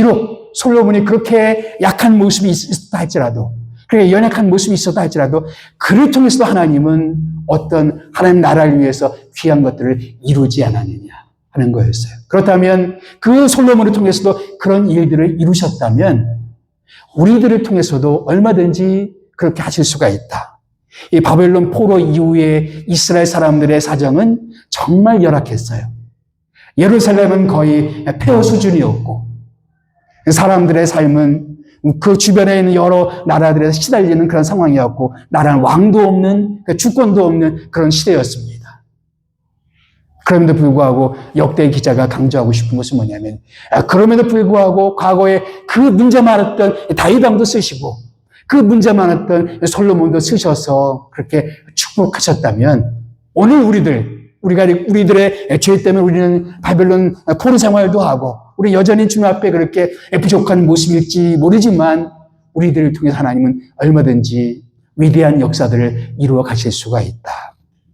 비록 솔로몬이 그렇게 약한 모습이 있- 있었다 할지라도, 그렇게 연약한 모습이 있었다 할지라도, 그를 통해서도 하나님은 어떤 하나님 나라를 위해서 귀한 것들을 이루지 않았느냐 하는 거였어요. 그렇다면 그 솔로몬을 통해서도 그런 일들을 이루셨다면, 우리들을 통해서도 얼마든지 그렇게 하실 수가 있다. 이 바벨론 포로 이후에 이스라엘 사람들의 사정은 정말 열악했어요. 예루살렘은 거의 폐허 수준이었고, 사람들의 삶은 그 주변에 있는 여러 나라들에서 시달리는 그런 상황이었고, 나라는 왕도 없는, 그 주권도 없는 그런 시대였습니다. 그럼에도 불구하고 역대 기자가 강조하고 싶은 것은 뭐냐면, 아, 그럼에도 불구하고 과거에 그 문제 많았던 다이방도 쓰시고, 그 문제 많았던 솔로몬도 쓰셔서 그렇게 축복하셨다면, 오늘 우리들, 우리가 우리들의 죄 때문에 우리는 바벨론 포로 생활도 하고 우리 여전히 주님 앞에 그렇게 부족한 모습일지 모르지만 우리들을 통해서 하나님은 얼마든지 위대한 역사들을 이루어 가실 수가 있다.